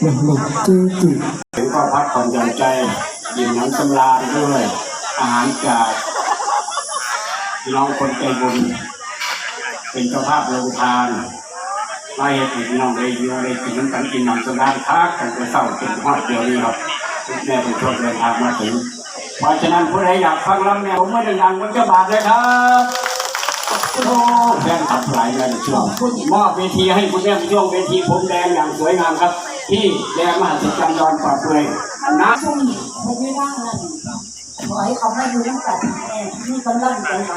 หนึ่งหนึ่งจื้อจื้อถึงก็พักผ่อนหย่อนใจอิ่มหนำสำราญด้วย อาหารจากพี่น้องคนใจบุญ เป็นเจ้าภาพโรงทานมาเหตุน้องได้อยู่ได้กินน้ำกันกินน้ำสำราญพักกันไปเศร้าจนฮอดเดียวนี้ครับแม่เป็นช่วงเดินทางมาถึงเพราะฉะนั้นผู้ใดอยากฟังลำแนวผมไม่ดังๆมันจะบาดเลยครับ แฟนขับหลายเลยช่วงมอบเวทีให้คุณแม่ในช่วงเวทีผมแดงอย่างสวยงามครับ ที่แดงมหัศจรรย์ดอนปลอดเลยนะซุ่มไม่ได้ร่างนั่นขอให้เขาไม่ดูน้ำกันแม่นี่กำลังใจไหล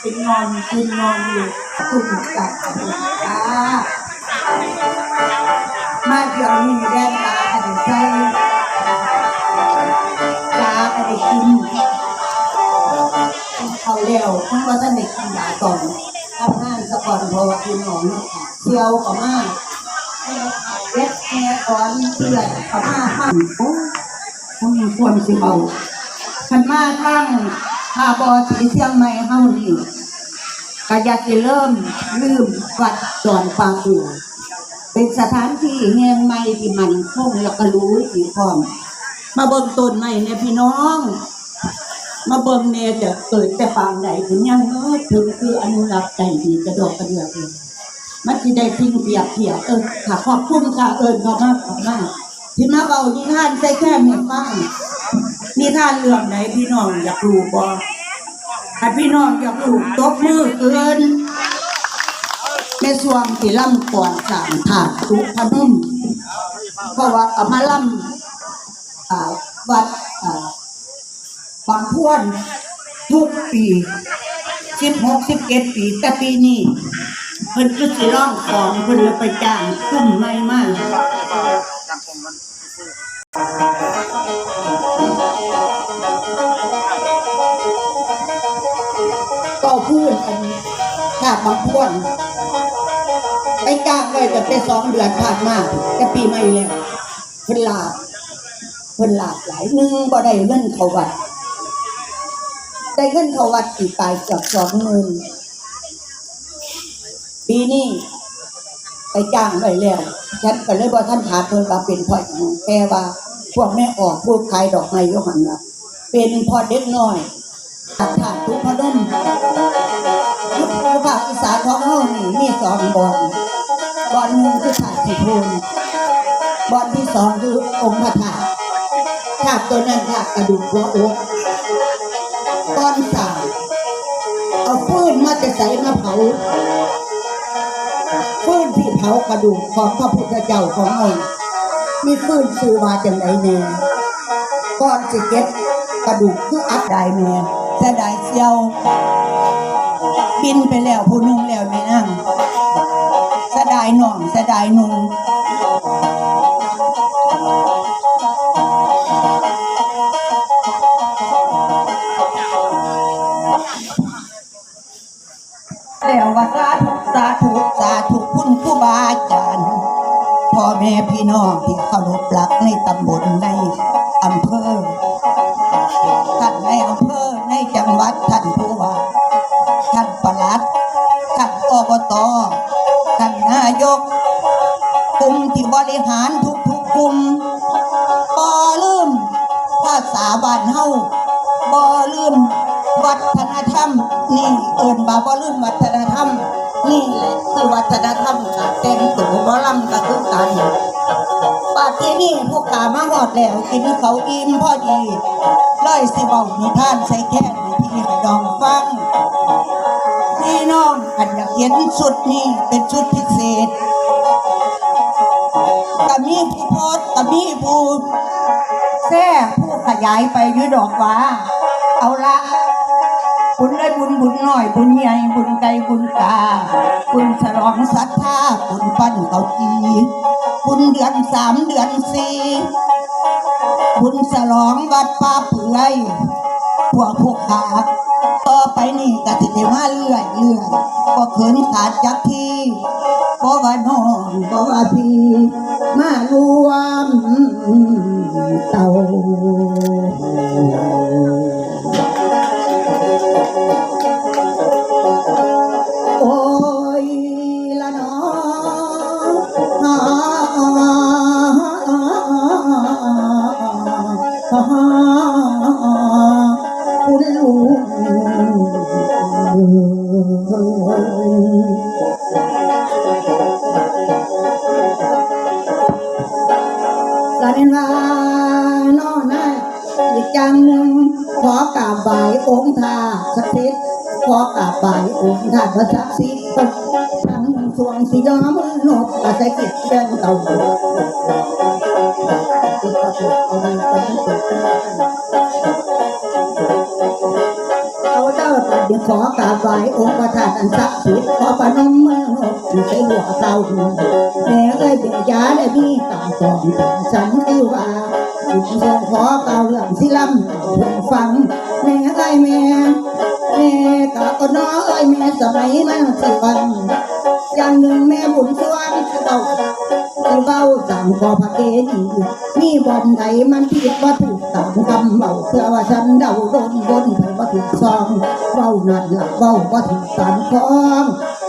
เป็นนอนกินนอนอยู่คุณจัดจ้ามาเดี๋ยวนี้แดงตาอันใจตาอันกินเขาเร็วทั้งว่าท่านเด็กกินยา ก่อนทำงานสะก่อนพอกินหอมเที่ยวก็มาเล็ดแม่ก่อนเพื่อนก็มาห้ามต้องควรสิเอาคันมาทั้งพาบอสีเชียงใหม่เฮานี่ก็อยากจะเริ่มลืมวัดดอนปางอูเป็นสถานที่แห่งใหม่ที่มันคงแล้วก็รู้สีพร้อมมาเบิ่งต้นใหม่เนี่ยพี่น้อง มาเบิ่งเนี่ยจะเกิดแต่ปางใดถึงยังเออถึงคืออนุรักษ์ใจดีกระดอกกระเดือกเลยมันสิได้ทิ้งเปียบเทียบเออค่ะขอบคุณค่ะเอิญขอมากขอบมากที่มาเบานิทานใส่แค่เมียฟังนิทานเรื่องไหนพี่น้องอยากรู้บ่ถ้าพี่น้องอยากรู้ตบมือเกินในส่วงที่ล่ำก่อนสามถาดสุพนมเพราะว่าเอามาล่ำอ่าวัด อ่าบางพวนทุกปีสิบหกสิบเจ็ดปี แต่ปีนี้เพิ่นก็สิร้องของเพิ่นเลยไปจ้างคุ้มไม่มากก็พูดอันถ้าบางพวนไปจ้างไว้แต่เป็นสองเดือนผ่านมาจะปีใหม่แล้วเพิ่นลาเพิ่นลาหลายหนึ่งบ่ได้เงินเขาวัด ได้เงินเขาวัดอีกตายเกือบสองหมื่นปีนี้ไปจ้างไว้แล้ว ฉันก็เลยบอกท่านถามเพิ่นว่าเป็นพ่อของแกว่าพวกแม่ออกพวกขายดอกไม้ยหันว่าเป็นพ่อเด็กน้อยตัดถาดทุกพนมยุคภาคอีสานของเฮานี่มีสองบอนบอนหนึ่งคือถาดสีพูนบอนที่สองคือองค์พระธาตุถาดตัวนั้นถาดกระดูกหัวอก อนสามเอาฟืนมาจะใส่มาเผาฟืนที่เผากระดูกของพระพุทธเจ้าของเรามีฟืนซื้อมาจังไดแน่ก่อนสิเก็บกระดูกคืออัดได้แม่เสียดายเสียวบินไปแล้วผู้หนึงแล้วแม่นั่งเสียดายหน่องเสียดายนุ่ง แล้วว่าสาธุสาธุสาธุคุณครูบาอาจารย์พ่อแม่พี่น้องที่เคารพรักในตำบลในอำเภอท่านในอำเภอในจังหวัดท่านผู้ ธรรม นี่เอิ้นว่าบ่ลืมวัฒนธรรม นี่แหละคือวัฒนธรรมการแต่งตัวบ่ลำก็คือกันปาที่นี่พวกกามาหอดแล้วกินเขาอิ่มพอดีเลยสิเบานิทานใส่แค่ที่ดองฟังพี่น้องอันอยากเห็นชุดนี้เป็นชุดพิเศษก็มีผู้พสต์ก็มีผู้แท้ผู้ขยายไปยุดอกว่า เอาละ บุญหน่อยบุญใหญ่บุญไกลบุญตาบุญฉลองศรัทธาบุญปั้นเกาจีบุญเดือนสามเดือนสี่บุญฉลองวัดป่าเปื่อยพวกพวกขาต่อไปนี่ก็สิได้มาเรื่อยเรื่อยก็เขินขาดจักทีบ่ว่าน้องบ่ว่าพี่มาร ลสานนวาน้อนะอีกจังหนึ่งขอกราบไหองค์ธาสักทีขอกราบไหองค์ธาพระศักดิ์สิทธิ์ทั้งสวงสีดอมือนกอาศัยกิจแดงเต่า จ้าตัดเดี๋ยวขอกราบไหว้องค์พระธาตุอันศักดิ์สิทธิ์ขอประนมมือนกอยู่ใส่หัวเต่าแม่เอ้ยเบียยาได้มีตาสองตาฉันที่ว่าสุขสงขอเก่าเรื่องสิลำเพื่อฟังแม่เอ้ยแม่แม่กะก็น้อยแม่สมัยนั้นสิวันอย่างหนึ่งแม่บุญสวงคือเบาคือเบาสั่งขอพระเกดีมีบ่อนไหนมันผิดว่าถูก ตามคำเบาเพื่อว่าฉันเดาโดนบนไปว่าถูกซองเบานั่นหลักเบาว่าถูกตามคอง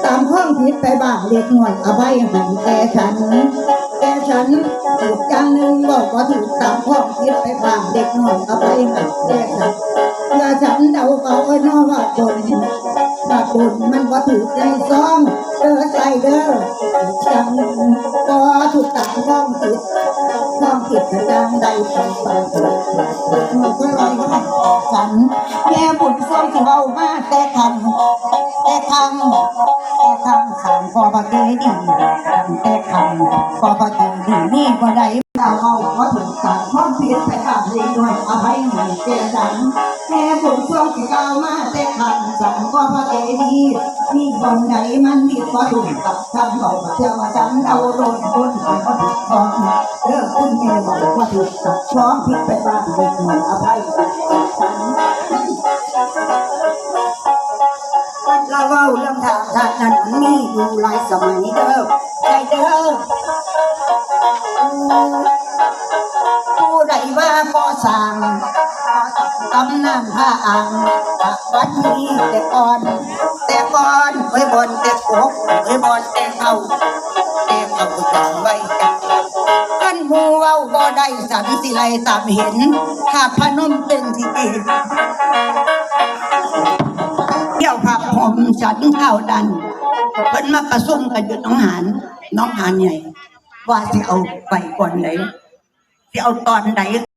ตามห้องผิดไปบ้างเล็กน้อยอภัยให้แก่ฉันแก่ฉันถูกอย่างหนึ่งบอกว่าถูกตามห้องผิดไปบ้างเด็กน้อยอภัยให้แก่ฉันเพื่อฉันเดาเขาไว้นอว่าคนว่าคนมันว่าถูกในซองเด้อใจเด้ออย่างหนึ่งก็ถูกตามห้องผิด ใดไปไปมันก็ลอยมาฉันแม่บุญส่งที่เว้ามาแต่ทำแต่ทำแต่ทำสามพอพอดีดีแต่ทำพอพอดีดีนี่บ่ได้ ภัยให้เจดังแม่ผลช่งที่เรามาแต่คำสั่งพอพอดีดีนี่บนไหนมันมีว่าถูกกับคำบอกว่าเชื่อว่าฉันเอาโดนบนไปว่าถูกต้องเลิกคุณแม่บอกว่าถูกกับช้อนผิดไปบ้างเด็กหน่อยอภัยฉันเราเว้าเรื่องทางทางนั้นมีอยู่หลายสมัยเด้อใช่เด้อ ตำนานผ้าอ่างวัดนี้แต่ก่อน แต่ก่อนไว้บนแต่กบไว้บนแต่เขาแต่เขาจังไว้กันหมูเว้าบ่ได้สันสิไลตามเห็น ถ้าพนมเป็นที่เอกเที่ยวผับผมฉันข้าวดันเพิ่นมาประชุมกันอยู่น้องหานน้องหานใหญ่ ว่าสิเอาไปก่อนไหนสิเอาตอนไหน